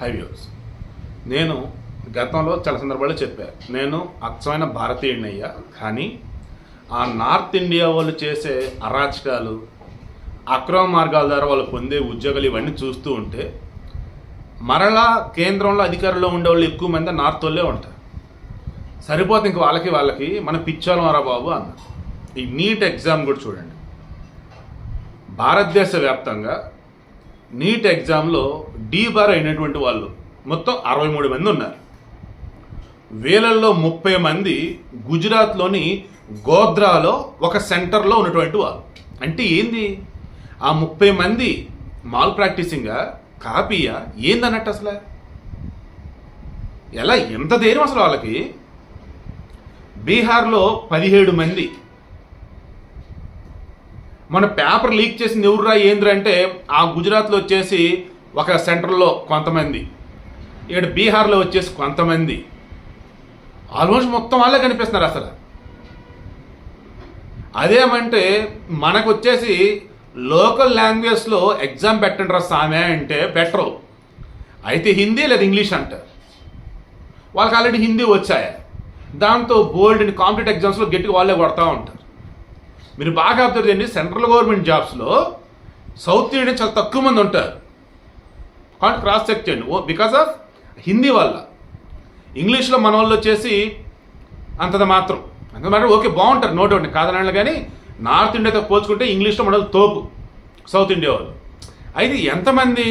హైవ్యూస్ నేను గతంలో చాలా సందర్భాల్లో చెప్పాను నేను అచ్చమైన భారతీయుడిని అయ్యా కానీ ఆ నార్త్ ఇండియా వాళ్ళు చేసే అరాచకాలు అక్రమ మార్గాల ద్వారా వాళ్ళు పొందే ఉద్యోగాలు ఇవన్నీ చూస్తూ ఉంటే మరలా కేంద్రంలో అధికారంలో ఉండేవాళ్ళు ఎక్కువ మంది నార్త్ వాళ్ళే ఉంటారు. సరిపోతే ఇంక వాళ్ళకి వాళ్ళకి మన పిచ్చోళం బాబు అన్నారు ఈ నీట్ ఎగ్జామ్ కూడా చూడండి. భారతదేశ వ్యాప్తంగా నీట్ ఎగ్జామ్లో డీ బార్ అయినటువంటి వాళ్ళు మొత్తం అరవై మూడు మంది ఉన్నారు. వేలల్లో ముప్పై మంది గుజరాత్లోని గోద్రాలో ఒక సెంటర్లో ఉన్నటువంటి వాళ్ళు. అంటే ఏంది? ఆ ముప్పై మంది మాల్ ప్రాక్టీసింగా కాపీయా? ఏందన్నట్టు అసలు? ఎలా ఎంత ధైర్యం అసలు వాళ్ళకి? బీహార్లో పదిహేడు మంది. మన పేపర్ లీక్ చేసింది ఎవర్రా ఏంద్ర అంటే ఆ గుజరాత్లో వచ్చేసి ఒక సెంటర్లో కొంతమంది. ఇక్కడ బీహార్లో వచ్చేసి కొంతమంది. ఆల్మోస్ట్ మొత్తం వాళ్ళే కనిపిస్తున్నారు అసలు. అదేమంటే మనకు వచ్చేసి లోకల్ లాంగ్వేజ్లో ఎగ్జామ్ పెట్టండి రా సామె అంటే బెటరు. అయితే హిందీ లేదా ఇంగ్లీష్ అంటారు వాళ్ళకి ఆల్రెడీ హిందీ వచ్చాయి? దాంతో బోల్డ్ అండ్ కాంపిటేటివ్ ఎగ్జామ్స్లో గట్టిగా వాళ్ళే కొడతా ఉంటారు. మీరు బాగా అబ్జర్వ్ చేయండి సెంట్రల్ గవర్నమెంట్ జాబ్స్లో సౌత్ ఇండియన్ చాలా తక్కువ మంది ఉంటారు. కాబట్టి క్రాస్ చెక్ చేయండి. ఓ బికాస్ ఆఫ్ హిందీ వల్ల. ఇంగ్లీష్లో మన వాళ్ళు వచ్చేసి అంతది మాత్రం. అంత మాత్రం ఓకే బాగుంటారు నో డౌట్. కాదనాళ్ళు కానీ నార్త్ ఇండియాతో పోల్చుకుంటే ఇంగ్లీష్లో మన తోపు సౌత్ ఇండియా వాళ్ళు. అయితే ఎంతమంది?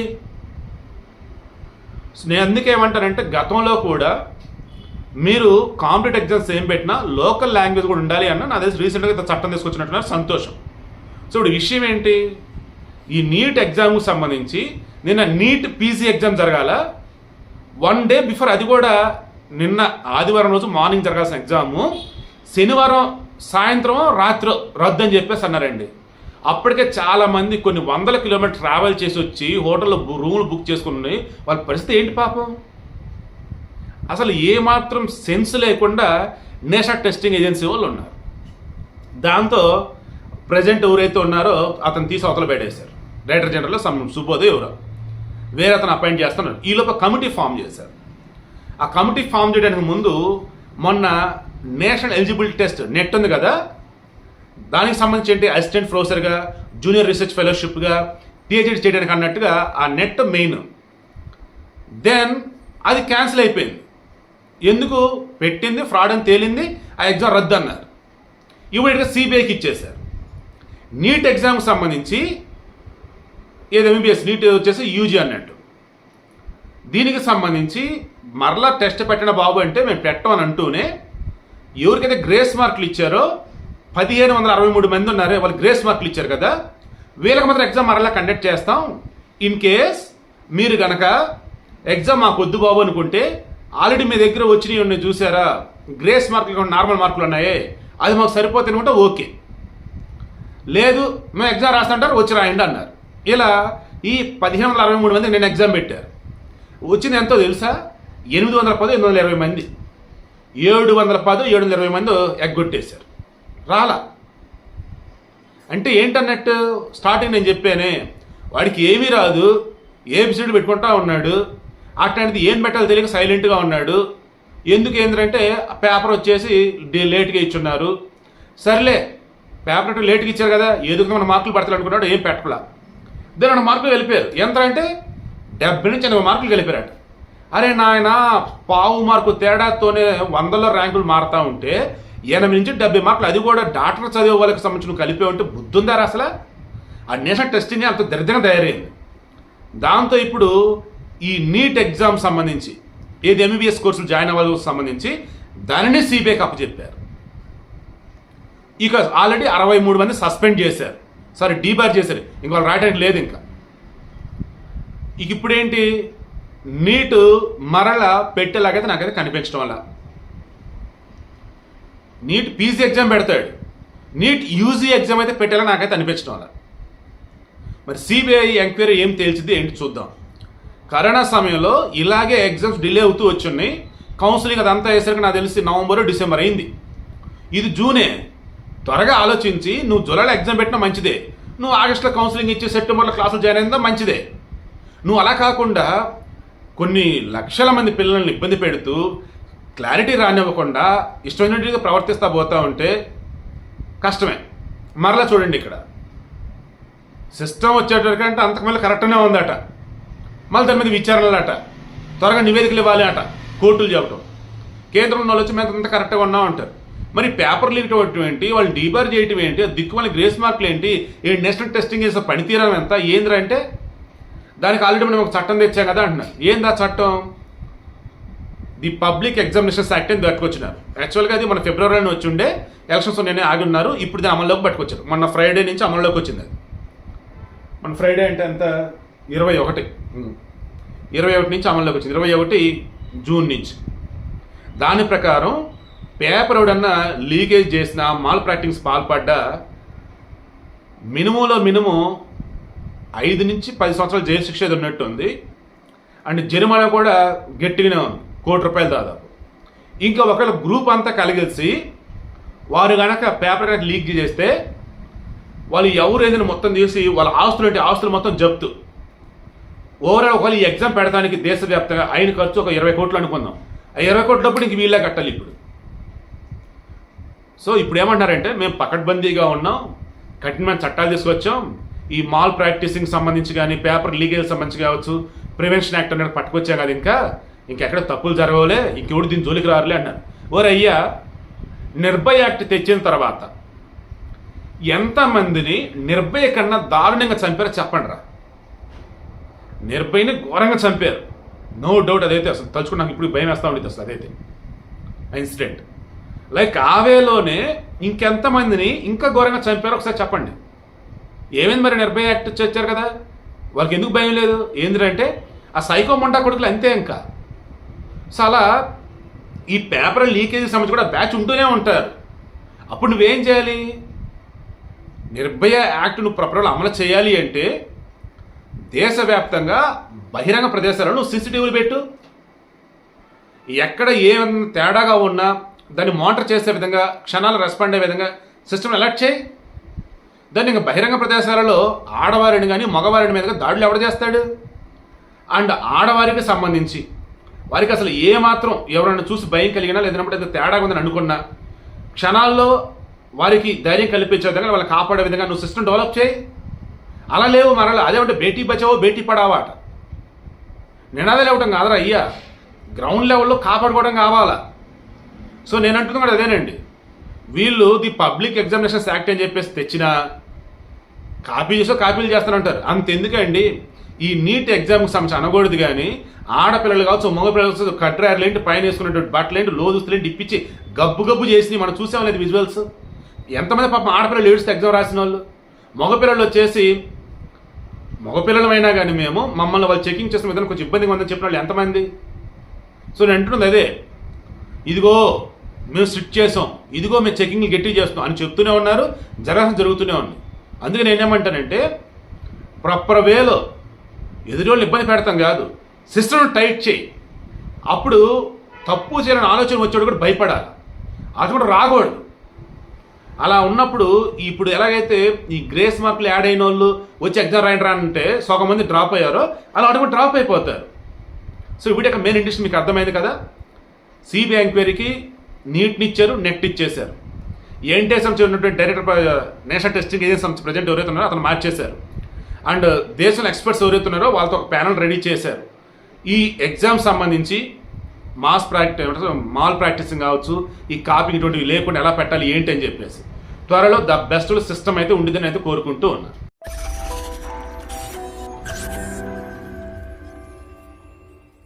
నేను అందుకేమంటానంటే గతంలో కూడా మీరు కాంపిటేటివ్ ఎగ్జామ్స్ ఏం పెట్టినా లోకల్ లాంగ్వేజ్ కూడా ఉండాలి అన్న నా తెలిసి రీసెంట్గా చట్టం తీసుకొచ్చినట్టున్నారు సంతోషం. సో ఇప్పుడు విషయం ఏంటి? ఈ నీట్ ఎగ్జామ్కి సంబంధించి నిన్న నీట్ పీజీ ఎగ్జామ్ జరగాల. వన్ డే బిఫోర్ అది కూడా నిన్న ఆదివారం రోజు మార్నింగ్ జరగాల్సిన ఎగ్జాము. శనివారం సాయంత్రం రాత్రి రద్దు అని చెప్పేసి అన్నారండి. అప్పటికే చాలామంది కొన్ని వందల కిలోమీటర్ ట్రావెల్ చేసి వచ్చి హోటల్లో రూములు బుక్ చేసుకుని వాళ్ళ పరిస్థితి ఏంటి పాపం? అసలు ఏమాత్రం సెన్స్ లేకుండా నేషనల్ టెస్టింగ్ ఏజెన్సీ వాళ్ళు ఉన్నారు. దాంతో ప్రజెంట్ ఎవరైతే ఉన్నారో అతను తీసి అవతల పెట్టేశారు. డైరెక్టర్ జనరల్ సమ్ సుబోధ్ ఎవరో. వేరే అతను అపాయింట్ చేస్తున్నారు ఈలోపు కమిటీ ఫామ్ చేశారు. ఆ కమిటీ ఫామ్ చేయడానికి ముందు మొన్న నేషనల్ ఎలిజిబిలిటీ టెస్ట్ నెట్ ఉంది కదా? దానికి సంబంధించి ఏంటి? అసిస్టెంట్ ప్రొఫెసర్గా జూనియర్ రీసెర్చ్ ఫెలోషిప్గా పిహెచ్డి చేయడానికి అన్నట్టుగా ఆ నెట్ మెయిన్. దెన్ అది క్యాన్సిల్ అయిపోయింది. ఎందుకు పెట్టింది? ఫ్రాడ్ అని తేలింది? ఆ ఎగ్జామ్ రద్దు అన్నారు. ఇమీడియట్గా సిబిఐకి ఇచ్చేశారు. నీట్ ఎగ్జామ్కి సంబంధించి ఏదో ఎంబీబీఎస్ నీట్ వచ్చేసి యూజీ అన్నట్టు. దీనికి సంబంధించి మరలా టెస్ట్ పెట్టిన బాబు అంటే మేము పెట్టమని అంటూనే ఎవరికైతే గ్రేస్ మార్కులు ఇచ్చారో పదిహేను వందల అరవై మూడు మంది ఉన్నారు వాళ్ళు గ్రేస్ మార్కులు ఇచ్చారు కదా వీళ్ళకి మాత్రం ఎగ్జామ్ మరలా కండక్ట్ చేస్తాం. ఇన్ కేస్ మీరు గనక ఎగ్జామ్ మాకు వద్దు బాబు అనుకుంటే ఆల్రెడీ మీ దగ్గర వచ్చినవి ఉన్నాయి చూసారా? గ్రేస్ మార్కులు కూడా నార్మల్ మార్కులు ఉన్నాయి అది మాకు సరిపోతే అనుకుంటే ఓకే. లేదు మేము ఎగ్జామ్ రాస్తుంటారు వచ్చి రాయండి అన్నారు. ఇలా ఈ పదిహేను వందల అరవై మూడు మంది నేను ఎగ్జామ్ పెట్టారు. వచ్చింది ఎంతో తెలుసా? ఎనిమిది వందల పదో ఎనిమిది వందల ఇరవై మంది. ఏడు వందల పదో ఏడు వందల ఇరవై మంది ఎగ్గొట్టేశారు. రాలా. అంటే ఏంటన్నట్టు? స్టార్టింగ్ నేను చెప్పానే వాడికి ఏమీ రాదు ఏబిసిడి పెట్టుకుంటా ఉన్నాడు అట్లాంటిది ఏం పెట్టాలో తెలియక సైలెంట్గా ఉన్నాడు. ఎందుకు ఏంటంటే పేపర్ వచ్చేసి లేట్గా ఇచ్చున్నారు. సర్లే పేపర్ అంటే లేట్గా ఇచ్చారు కదా ఏదో మన మార్కులు పడతారు అనుకున్నాడు ఏం పెట్టలా. దాని రెండు మార్కులు వెళ్ళిపోయారు. ఎంత అంటే డెబ్బై నుంచి ఎనభై మార్కులు వెళ్ళిపోయారట అరే నాయన పావు మార్కు తేడాతోనే వందల ర్యాంకులు మారుతూ ఉంటే ఎనభై నుంచి డెబ్బై మార్కులు అది కూడా డాక్టర్ చదివే వాళ్ళకి సంబంధించిన కలిపే ఉంటే బుద్ధి అసలు? ఆ నేషనల్ టెస్టింగ్ అంత దరిద్రంగా తయారైంది. దాంతో ఇప్పుడు ఈ నీట్ ఎగ్జామ్ సంబంధించి ఏది ఎంబీబీఎస్ కోర్సులు జాయిన్ అవ్వాలో సంబంధించి దానిని సిబిఐకి అప్పచెప్పారు. ఇక ఆల్రెడీ అరవై మూడు మంది సస్పెండ్ చేశారు. సారీ డీబార్ చేశారు. ఇంక వాళ్ళు రాయడానికి లేదు ఇంకా. ఇక ఇప్పుడేంటి? నీట్ మరల పెట్టేలాగైతే నాకైతే కనిపించడం వల్ల. నీట్ పీజీ ఎగ్జామ్ పెడతాడు. నీట్ యూజీ ఎగ్జామ్ అయితే పెట్టేలా నాకైతే అనిపించడం వల్ల. మరి సిబిఐ ఎంక్వైరీ ఏం తేల్చింది ఏంటి చూద్దాం. కరోనా సమయంలో ఇలాగే ఎగ్జామ్స్ డిలే అవుతూ వచ్చున్నాయి కౌన్సిలింగ్ అదంతా వేసరికి నాకు తెలిసి నవంబర్ డిసెంబర్ అయింది. ఇది జూనే. త్వరగా ఆలోచించి నువ్వు జూలైలో ఎగ్జామ్ పెట్టినా మంచిదే. నువ్వు ఆగస్టులో కౌన్సిలింగ్ ఇచ్చి సెప్టెంబర్లో క్లాసులు జాయిన్ అయిందా మంచిదే. నువ్వు అలా కాకుండా కొన్ని లక్షల మంది పిల్లల్ని ఇబ్బంది పెడుతూ క్లారిటీ రానివ్వకుండా ఇష్టమైనట్టుగా ప్రవర్తిస్తా పోతా ఉంటే కష్టమే. మరలా చూడండి ఇక్కడ. సిస్టమ్ వచ్చేటప్పటికంటే అంతకు కరెక్ట్గానే ఉందట. మళ్ళీ దాని మీద విచారణలట. త్వరగా నివేదికలు ఇవ్వాలి అట కోర్టులు చెప్పడం కేంద్రంలో వాళ్ళు వచ్చి మేము అంత కరెక్ట్గా ఉన్నాం అంటారు. మరి పేపర్లు ఇవ్వటం ఏంటి? వాళ్ళు డీబార్ చేయటం ఏంటి? దిక్కు వాళ్ళ గ్రేస్ మార్కులు ఏంటి? ఏ నేషనల్ టెస్టింగ్ చేసే పనితీరం ఎంత? ఏంద్రా అంటే? దానికి ఆల్రెడీ మనం ఒక చట్టం తెచ్చాం కదా అంటున్నారు. ఏందా చట్టం? ది పబ్లిక్ ఎగ్జామినేషన్స్ యాక్ట్ అని పట్టుకొచ్చినారు. యాక్చువల్గా అది మన ఫిబ్రవరిలో వచ్చి ఉండే ఎలక్షన్స్ నేనే ఆగి ఉన్నారు. ఇప్పుడు దాని అమల్లోకి పట్టుకొచ్చారు. మొన్న ఫ్రైడే నుంచి అమల్లోకి వచ్చింది అది. మన ఫ్రైడే అంటే ఎంత? ఇరవై ఒకటి. ఇరవై ఒకటి నుంచి అమల్లోకి వచ్చింది. ఇరవై ఒకటి జూన్ నుంచి. దాని ప్రకారం పేపర్ ఎవడన్నా లీకేజ్ చేసిన మాల్ ప్రాక్టీస్ పాల్పడ్డా మినిమంలో మినిమం ఐదు నుంచి పది సంవత్సరాలు జైలు శిక్ష ఉన్నట్టుంది. అండ్ జరిమానా కూడా గట్టిగానే ఉంది. కోటి రూపాయలు దాదాపు. ఇంకా ఒకవేళ గ్రూప్ అంతా కలిగేసి వారు కనుక పేపర్ కనుక లీక్ చేస్తే వాళ్ళు ఎవరు ఏదైనా మొత్తం తీసి వాళ్ళ ఆస్తులు అంటే ఆస్తులు మొత్తం జప్తు. ఓవరాల్ ఒకవేళ ఈ ఎగ్జామ్ పెడతానికి దేశవ్యాప్తంగా అయిన ఖర్చు ఒక ఇరవై కోట్లు అనుకుందాం. ఆ ఇరవై కోట్ల డబ్బులు ఇంక వీళ్ళే కట్టాలి ఇప్పుడు. సో ఇప్పుడు ఏమంటారంటే మేము పకడ్బందీగా ఉన్నాం కఠినమైన చట్టాలు తీసుకొచ్చాం. ఈ మాల్ ప్రాక్టీసింగ్ సంబంధించి కానీ పేపర్ లీగేజ్ సంబంధించి కావచ్చు ప్రివెన్షన్ యాక్ట్ అనేది పట్టుకొచ్చాం కదా ఇంకా. ఇంకెక్కడ తప్పులు జరగవలే ఇంకెవడు దీని జోలికి రారులే అన్నారు. ఓరయ్యా నిర్భయ యాక్ట్ తెచ్చిన తర్వాత ఎంతమందిని నిర్భయ కన్నా దారుణంగా చంపారో చెప్పండి రా. నిర్భయని ఘోరంగా చంపారు. నో డౌట్ అదైతే అసలు తలుచుకుని నాకు ఇప్పుడు భయం వేస్తా ఉండేది అసలు అదైతే. ఆ ఇన్సిడెంట్ లైక్ ఆవేలోనే ఇంకెంతమందిని ఇంకా ఘోరంగా చంపారో ఒకసారి చెప్పండి. ఏమైంది మరి నిర్భయ యాక్ట్ వచ్చారు కదా? వాళ్ళకి ఎందుకు భయం లేదు? ఏంటంటే ఆ సైకో మొండా కొడుకులు అంతే ఇంకా. సో అలా ఈ పేపర్ లీకేజ్ సంబంధించి కూడా బ్యాచ్ ఉంటూనే ఉంటారు. అప్పుడు నువ్వేం చేయాలి? నిర్భయ యాక్ట్ నువ్వు ప్రపరలు అమలు చేయాలి అంటే దేశవ్యాప్తంగా బహిరంగ ప్రదేశాలను సీసీటీవీలు పెట్టు. ఎక్కడ ఏ తేడాగా ఉన్నా దాన్ని మానిటర్ చేసే విధంగా క్షణాలు రెస్పాండ్ అయ్యే విధంగా సిస్టమ్ అలర్ట్ చేయి. దాన్ని ఇంకా బహిరంగ ప్రదేశాలలో ఆడవారిని కానీ మగవారిని మీదగా దాడులు ఎవడు చేస్తాడు? అండ్ ఆడవారికి సంబంధించి వారికి అసలు ఏ మాత్రం ఎవరైనా చూసి భయం కలిగినా లేదంటే ఏదో తేడాగా ఉందని అనుకున్నా క్షణాల్లో వారికి ధైర్యం కల్పించే విధంగా వాళ్ళని కాపాడే విధంగా నువ్వు సిస్టమ్ డెవలప్ చేయి. అలా లేవు మరలా. అదే అంటే బేటీ బచావో బేటీ పడావా అట. నినాదాలు ఇవ్వటం కాదురా అయ్యా. గ్రౌండ్ లెవెల్లో కాపాడుకోవడం కావాలా? సో నేను అంటున్నా కూడా అదేనండి. వీళ్ళు ది పబ్లిక్ ఎగ్జామినేషన్స్ యాక్ట్ అని చెప్పేసి తెచ్చినా కాపీ చేసో కాపీలు చేస్తారంటారు అంతెందుకండి. ఈ నీట్ ఎగ్జామ్కి సంబంధించి అనకూడదు కానీ ఆడపిల్లలు కావచ్చు మగ పిల్లలు కావచ్చు కట్రాయర్లు ఏంటి పైన వేసుకున్నటువంటి బట్టలు ఏంటి లోదుస్తులు ఏంటి ఇప్పించి గబ్బు గబ్బు చేసి మనం చూసాం లేదు విజువల్స్ ఎంతమంది పాపం ఆడపిల్లలు ఏడుస్తే ఎగ్జామ్ రాసిన వాళ్ళు? మగపిల్లలు వచ్చేసి మగపిల్లలమైనా కానీ మేము మమ్మల్ని వాళ్ళు చెకింగ్ చేసిన విధానం కొంచెం ఇబ్బందిగా ఉందని చెప్పిన వాళ్ళు ఎంతమంది? సో నేను అంటున్నది అదే. ఇదిగో మేము స్ట్రిక్ట్ చేసాం. ఇదిగో మేము చెకింగ్లు గట్టి చేస్తాం అని చెప్తూనే ఉన్నారు. జరగాల్సిన జరుగుతూనే ఉంది. అందుకే నేనేమంటానంటే ప్రాపర్ వేలో ఎదురోళ్ళు ఇబ్బంది పెడతాం కాదు. సిస్టమ్ టైట్ చేయి. అప్పుడు తప్పు చేయాలని ఆలోచన వచ్చేవాడు కూడా భయపడాలి. అది కూడా రాకూడదు. అలా ఉన్నప్పుడు ఇప్పుడు ఎలాగైతే ఈ గ్రేస్ మార్కులు యాడ్ అయిన వాళ్ళు వచ్చి ఎగ్జామ్ రాయండి అంటే సగం మంది డ్రాప్ అయ్యారో అలా అటు కూడా డ్రాప్ అయిపోతారు సో వీటి యొక్క మెయిన్ ఇంట్రెస్ట్ మీకు అర్థమైంది కదా? సిబిఐ ఎంక్వైరీకి నీట్ని ఇచ్చారు నెట్ ఇచ్చేశారు. ఎన్టీఎస్ఎం ఉన్నటువంటి డైరెక్టర్ నేషనల్ టెస్టింగ్ ఏజెన్సీ సంస్థ ప్రజెంట్ ఎవరైతే ఉన్నారో అతను మార్చేశారు. అండ్ దేశంలో ఎక్స్పర్ట్స్ ఎవరైతే ఉన్నారో వాళ్ళతో ఒక ప్యానల్ రెడీ చేశారు. ఈ ఎగ్జామ్ సంబంధించి మాస్ ప్రాక్టీస్ మాల్ ప్రాక్టీసింగ్ కావచ్చు ఈ కాపీ ఇటువంటివి లేకుండా ఎలా పెట్టాలి ఏంటి అని చెప్పేసి. త్వరలో ద బెస్ట్ సిస్టమ్ అయితే ఉండిద్దని అయితే కోరుకుంటూ ఉన్నారు